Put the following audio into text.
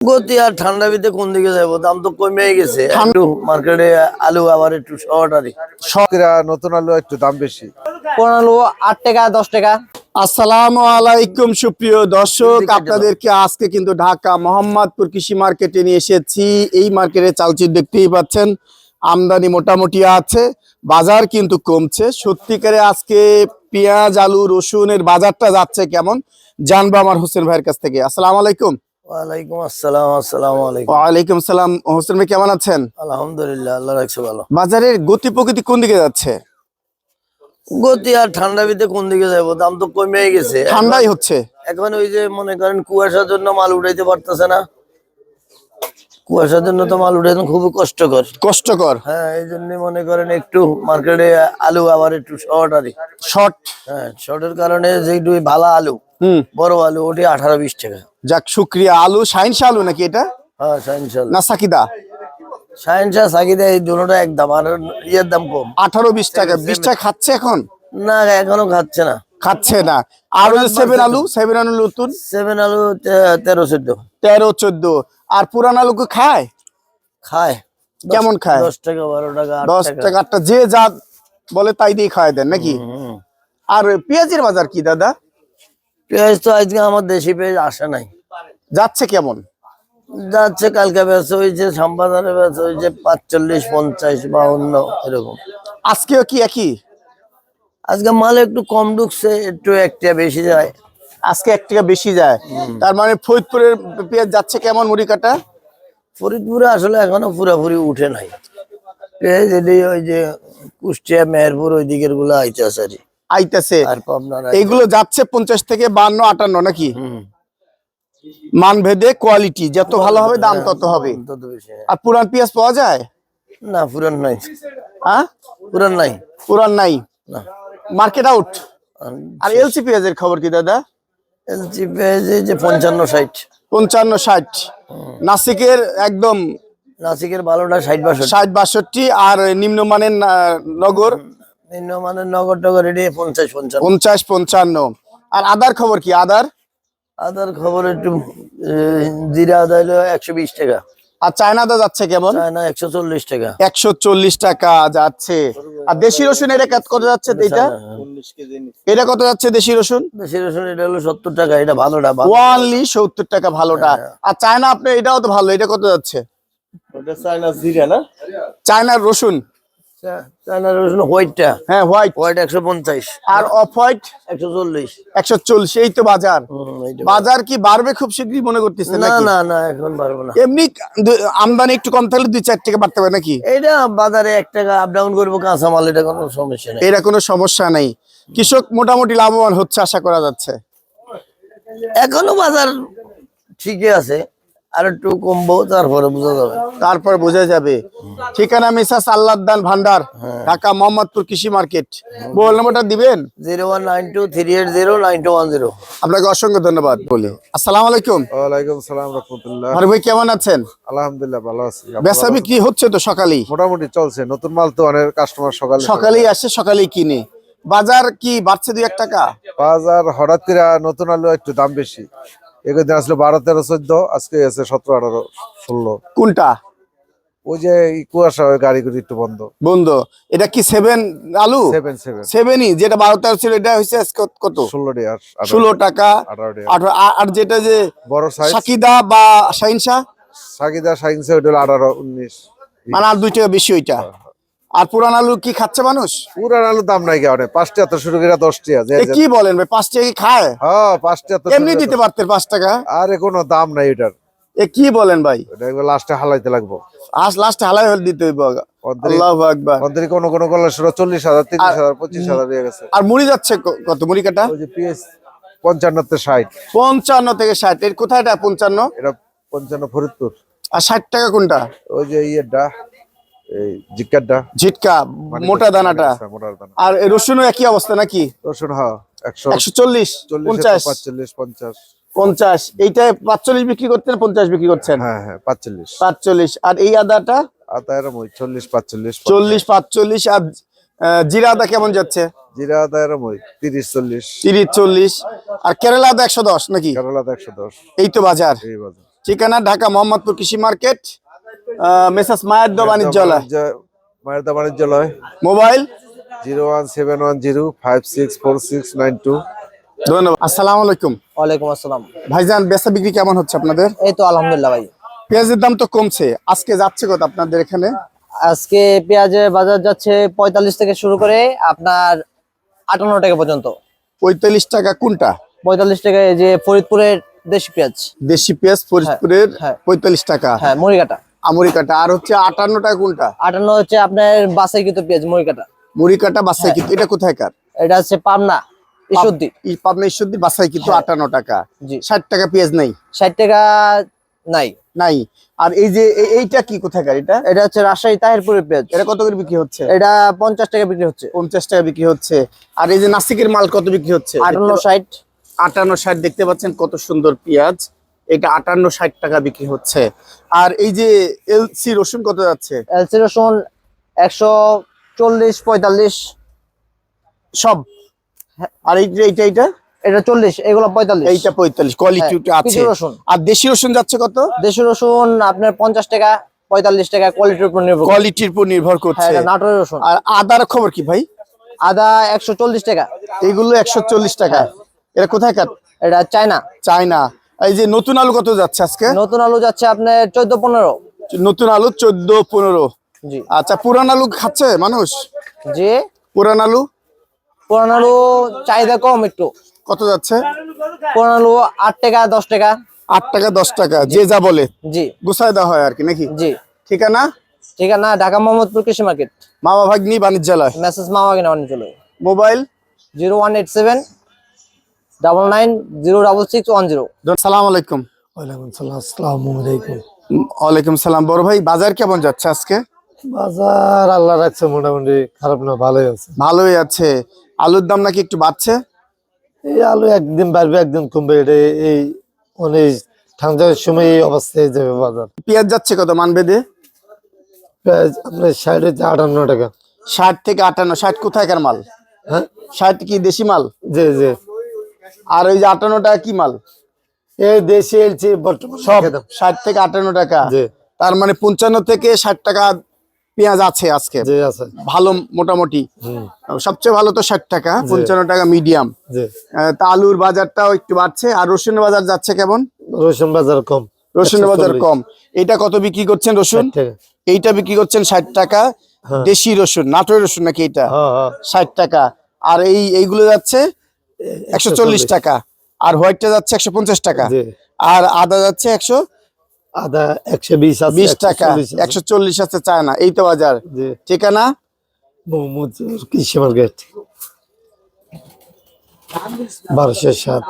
গতি আর ঠান্ডা ভিতরে কোন দিকে যাব দাম তো কমে গেছে। একটু মার্কেটে আলু আবার একটু শর্ট আর। শখরা নতুন আলু একটু দাম বেশি। পনেরো আট টাকা দশ টাকা। আসসালামু আলাইকুম সুপ্রিয় দর্শক আপনাদেরকে আজকে কিন্তু ঢাকা মোহাম্মদপুর কৃষি মার্কেটে নিয়ে এসেছি। এই মার্কেটে চালচির দেখতেই পাচ্ছেন আমদানি মোটামুটি আছে বাজার কিন্তু কমছে। সত্যিকারে আজকে পেঁয়াজ আলু রসুনের বাজারটা যাচ্ছে কেমন জানব আমার হোসেন ভাইয়ের কাছ থেকে। আসসালামু আলাইকুম। ওয়ালাইকুম আসসালাম আসসালামু আলাইকুম। ওয়ালাইকুম সালাম। হোসেন ভাই কেমন আছেন? আলহামদুলিল্লাহ আল্লাহ রাখছে ভালো। বাজারের গতি প্রকৃতি কোন দিকে যাচ্ছে? গতি আর ঠান্ডা ভিতরে কোন দিকে যাব দাম তো কমে গেছে। ঠান্ডাই হচ্ছে। এখন ওই যে মনে করেন কুয়াশার জন্য মাল উঠাইতে পারতেছে না। কুয়াশার জন্য তো মাল উঠাইতে খুবই কষ্টকর। কষ্টকর। হ্যাঁ এই জন্য মনে করেন একটু মার্কেটে আলু আবার একটু শর্ট আর। শর্ট হ্যাঁ শর্টের কারণে যেটু ভালো আলু হুম। বড় আলু ওটি আঠারো বিশ টাকা। যাক শুক্রিয়া। আলু সাইনসা আলু নাকি এটা? হ্যাঁ সাইন্সাল না সাকিদা? সাইন্সা সাকিদা এই দুটোটা আর ইয়ের দাম কম। আঠারো বিশ টাকা। বিশ টাকা খাচ্ছে এখন? না এখনও খাচ্ছে না। খাচ্ছে না। আর সেভেন আলু সেভেন আলু নতুন? সেভেন আলু তেরো চোদ্দ। তেরো চোদ্দ। আর পুরান আলু কি খায়? খায়। কেমন খায়? দশ টাকা বারো টাকা দশ টাকা। আটটা যে যা বলে তাই দিয়ে খাওয়াই দেন নাকি। আর পেঁয়াজের বাজার কি দাদা? পেঁয়াজ তো আজকে আমার দেশি পেঁয়াজ আসে নাই। যাচ্ছে কেমন? যাচ্ছে কালকে বেচা হয়েছে সাম্বাদারে বেচা হয়েছে পাঁচচল্লিশ পঞ্চাশ বাউন্ন এরকম। আজকেও কি একই? আজকে মাল একটু কম ঢুকছে একটু একটা বেশি যায়। আজকে এক টাকা বেশি যায়। তার মানে ফরিদপুরের পেঁয়াজ যাচ্ছে কেমন মুড়ি কাটা ফরিদপুরে আসলে এখনও পুরাপুরি উঠে নাই। পেঁয়াজ এটি ওই যে কুষ্টিয়া মেহেরপুর ওই দিকেরগুলো আইতেছে আর কি। আইতেছে। আর যাচ্ছে পঞ্চাশ থেকে বান্ন আটান্ন নাকি? মান ভেদে কোয়ালিটি যত ভালো হবে দাম তত হবে। আর পুরান পেঁয়াজ পাওয়া যায়? না পুরান নাই। হ্যাঁ? পুরান নাই। পুরান নাই। না। Market out. আর এলসি পেঁয়াজের খবর কি দাদা? যে পঞ্চান্ন ষাট। পঞ্চান্ন ষাট। নাসিকের একদম নাসিকের ভালোটা ষাট বাষট্টি। ষাট বাষট্টি আর নিম্নমানের নগর? নিম্নমানের নগর টগর এটি পঞ্চাশ পঞ্চান্ন। পঞ্চাশ পঞ্চান্ন। আর আদার খবর কি? আদার? আদার খবর একটু জিরা আদা হলো একশো বিশ টাকা। আর চায়নাতে যাচ্ছে কেমন? চায়না একশো চল্লিশ টাকা। একশো চল্লিশ টাকা যাচ্ছে। আর দেশি রসুন এটা কত- যাচ্ছে এটা এটা কত যাচ্ছে দেশি রসুন? দেশি রসুন এটা হলো সত্তর টাকা এটা ভালোটা ভালো। ওয়ানলি সত্তর টাকা ভালোটা। আর চায়না আপনি এটাও তো ভালো এটা কত যাচ্ছে? রসুন। হোয়াইটটা হ্যাঁ হোয়াইট হোয়াইট একশো পঞ্চাশ। আর অফ হোয়াইট একশো চল্লিশ। একশো চল্লিশ এই তো বাজার। বাজার। কি বাড়বে খুব শীঘ্রই মনে করতেছে না না না এখন পারব না। এমনি আমদানি একটু কম থাকলে দুই চার টাকা বাড়তে পারে নাকি? এইটা বাজারে এক টাকা আপ ডাউন করব কাঁচামাল এটা কোনো সমস্যা নেই। এরা কোনো সমস্যা নেই। কৃষক মোটামুটি লাভবান হচ্ছে আশা করা যাচ্ছে। এখনও বাজার ঠিকই আছে। আর একটু কমবো তারপরে বোঝা যাবে। তারপর বোঝা যাবে। ঠিকানা মিসাস আল্লাহদান ভান্ডার ঢাকা মোহাম্মদপুর কৃষি মার্কেট। মোবাইল নম্বরটা দিবেন? Zero one nine two three eight zero nine two one zero. আপনাকে অসংখ্য ধন্যবাদ বলি। আসসালামু আলাইকুম। ওয়ালাইকুম সালাম রহমতুল্লাহ। আর ভাই কেমন আছেন? আলহামদুলিল্লাহ ভালো আছি। বেচা বিক্রি হচ্ছে তো সকালেই? মোটামুটি চলছে নতুন মাল তো অনেক কাস্টমার সকালে সকালেই আসে সকালেই কিনে। বাজার কি বাড়ছে দুই এক টাকা? বাজার হঠাৎ করে নতুন আলু একটু দাম বেশি। এগুলো আসলে বারো তেরো চোদ্দ আজকে আছে সতেরো আঠারো ষোলো। কোনটা? ওই যে কুয়াশা ওই গাড়িগুলি একটু বন্ধ। বন্ধু। এটা কি সেভেন আলু? সেভেন সেভেন সেভেনই যেটা বারো তেরো ছিল এটা হয়েছে আজকে কত ষোলো ষোলো টাকা। আঠারো আর- যেটা যে বড় সাইজ সাকিদা বা শাহিনশা সাকিদা সাইন্সে ওইটা হলো আঠারো উনিশ। মানে আর দুই টাকা বেশি ওইটা। আর পুরান আলু কি খাচ্ছে মানুষ? পুরান আলুর দাম নাই কেমন? পাঁচটা এত শুরু করে দশটি আছে এ কি বলেন ভাই পাঁচ টাকা কি খায়? হ্যাঁ পাঁচটা এত এমনি দিতে পারতেন পাঁচ টাকা? আরে কোনো দাম নাই এটার। এ কি বলেন ভাই? লাস্টে হালাইতে লাগবো। আজ লাস্ট হালাই হল দিতে হইব আকবার। কোনো কোনো চল্লিশ হাজার তিরিশ হাজার পঁচিশ হাজার দিয়ে গেছে। আর মুড়ি যাচ্ছে কত? মুড়ি কাটা? ওই যে পিএস ষাট। পঞ্চান্ন থেকে ষাট। এর কোথায় এটা পঞ্চান্ন? এটা পঞ্চান্ন ফরিদপুর। আর ষাট টাকা কোনটা? ওই যে ইয়েটা। এই জিক্কারটা। ঝিটকা মোটা দানাটা। আর রসুনও একই অবস্থা নাকি? রসুন হ্যাঁ একশো চল্লিশ পঞ্চাশ। পাঁচচল্লিশ পঞ্চাশ। পঞ্চাশ পাঁচচল্লিশ বিক্রি করতেন পঞ্চাশ বিক্রি করছেন? হ্যাঁ হ্যাঁ পাঁচচল্লিশ। পাঁচচল্লিশ আর এই আদাটা? এরম ওই চল্লিশ পাঁচচল্লিশ চল্লিশ পাঁচচল্লিশ আর জিরা আদা কেমন যাচ্ছে? জিরা আদা এরম ওই তিরিশ চল্লিশ। তিরিশ চল্লিশ আর কেরালা আদা একশো দশ নাকি? কেরালাতে একশো দশ। এই তো বাজার। ঠিকানা ঢাকা মোহাম্মদপুর কৃষি মার্কেট। মেসাস মায়ের দো বাণিজ্যালয় মায়ের দা বাণিজ্যালয় mobile zero one seven one zero five six four six nine two ধন্যবাদ। আসসালামু আলাইকুম। ওয়ালাইকুম আসসালাম। ভাইজান বেচা বিক্রি কেমন হচ্ছে আপনাদের? এই তো আলহামদুলিল্লাহ ভাই। পেঁয়াজের দাম তো কমছে। আজকে যাচ্ছে কত আপনাদের এখানে? আজকে পেঁয়াজের বাজার যাচ্ছে পঁয়তাল্লিশ থেকে শুরু করে আপনার আটান্ন টাকা পর্যন্ত। পঁয়তাল্লিশ টাকা কোনটা? পঁয়তাল্লিশ টাকা এই যে ফরিদপুরের দেশি পেঁয়াজ। দেশি পেঁয়াজ ফরিদপুরের হ্যাঁ। পঁয়তাল্লিশ টাকা। হ্যাঁ মুড়িকাটা আমরিকাটা আর হচ্ছে আটান্ন টাকা কোনটা? আটান্ন হচ্ছে আপনার বাসাইকৃত পেঁয়াজ মুড়িকাটা মুড়ি কাটা বাসাই কিন্তু এটা কোথায় কার? এটা হচ্ছে পাবনা ঈশ্বরদী। পাবনা ঈশ্বরদী কিন্তু হ্যাঁ। আটান্ন টাকা। ষাট টাকা পেঁয়াজ নেই? ষাট টাকা নাই। নাই। আর এই যে এইটা কি এটা? এটা হচ্ছে রাজশাহী তাহিরপুরের পেঁয়াজ। এটা কত করে বিক্রি হচ্ছে? এটা পঞ্চাশ টাকা বিক্রি হচ্ছে। পঞ্চাশ টাকা বিক্রি হচ্ছে। আর এই যে নাসিকের মাল কত বিক্রি হচ্ছে? আটান্ন ষাট। আটান্ন ষাট দেখতে পাচ্ছেন কত সুন্দর পেঁয়াজ। এটা আটান্ন ষাট টাকা বিক্রি হচ্ছে। আর এই যে এলসি রসুন কত যাচ্ছে? এলসি রসুন একশো চল্লিশ পঁয়তাল্লিশ সব। আর এইটা এইটা? এটা চল্লিশ এগুলো পঁয়তাল্লিশ। এইটা পঁয়তাল্লিশ কোয়ালিটি হ্যাঁ, আছে। রসুন। আর দেশি রসুন যাচ্ছে কত? দেশি রসুন আপনার পঞ্চাশ টাকা পঁয়তাল্লিশ টাকা কোয়ালিটির উপর নির্ভর কোয়ালিটির উপর নির্ভর হ্যাঁ করছে। নাটোরের রসুন। আর আদার খবর কি ভাই? আদা একশো চল্লিশ টাকা। এইগুলো একশো চল্লিশ টাকা। এটা কোথায় কাট এটা চায়না। চায়না। এই যে নতুন আলু কত যাচ্ছে আজকে? নতুন আলু যাচ্ছে আপনার চোদ্দ পনেরো। নতুন আলু চোদ্দ পনেরো। জি। আচ্ছা পুরান আলু খাচ্ছে মানুষ? যে পুরান আলু? পুরান আলু চাহিদা কম একটু। কত যাচ্ছে? পুরান আলু আট টাকা দশ টাকা। আট টাকা দশ টাকা যে যা বলে। জি। গুছাই দেওয়া হয় আর কি নাকি? জি। ঠিকানা? ঠিক আছে না ঢাকা মোহাম্মদপুর কৃষি মার্কেট। মামা ভাগ্নি বাণিজ্যালয়। মেসেজ মামা অনেক চলে mobile? Zero one eight seven double nine zero double six one zero সালাম আলাইকুম। ওয়ালাইকুম সালাম আসসালামু আলাইকুম। ওয়ালাইকুম সালাম। বড় ভাই বাজার কেমন যাচ্ছে আজকে? বাজার আল্লাহ রাখছে মোটামুটি খারাপ না ভালোই আছে। ভালোই আছে। আলুর দাম নাকি একটু বাড়ছে? এই আলু একদিন বাড়বে একদিন কমবে এটা এই অনেক ঠান্ডার সময় এই অবস্থায় যাবে বাজার। পেঁয়াজ যাচ্ছে কত মান বেঁধে? পেঁয়াজ আপনার ষাট হচ্ছে আটান্ন টাকা। ষাট থেকে আটান্ন ষাট কোথায়কার মাল? হ্যাঁ? ষাট কি দেশি মাল? জি জি। আর ওই যে আটান্ন টাকা কি মাল? এই দেশি এলছি সব ষাট থেকে আটান্ন টাকা। তার মানে পঞ্চান্ন থেকে ষাট টাকা পেঁয়াজ আছে আজকে। ভালো মোটামুটি। সবচেয়ে ভালো তো ষাট টাকা পঞ্চান্ন টাকা মিডিয়াম। তা আলুর বাজারটাও একটু বাড়ছে। আর রসুনের বাজার যাচ্ছে কেমন? রসুন বাজার কম। রসুনের বাজার কম। এটা কত বিক্রি করছেন রসুন? এইটা বিক্রি করছেন ষাট টাকা। হ্যাঁ। দেশি রসুন নাটোরের রসুন নাকি এটা? হ্যাঁ হ্যাঁ। ষাট টাকা। আর এই এইগুলো যাচ্ছে একশো চল্লিশ টাকা। আর হোয়াইটটা যাচ্ছে একশো পঞ্চাশ টাকা। আর আদা যাচ্ছে একশো আদা একশো বিশ আছে বিশ টাকা। 140 আছে। একশো চল্লিশ আছে চায়না এই তো বাজার। ঠিকানা? মোহাম্মদ কৃষি মার্কেট বারোশো সাত।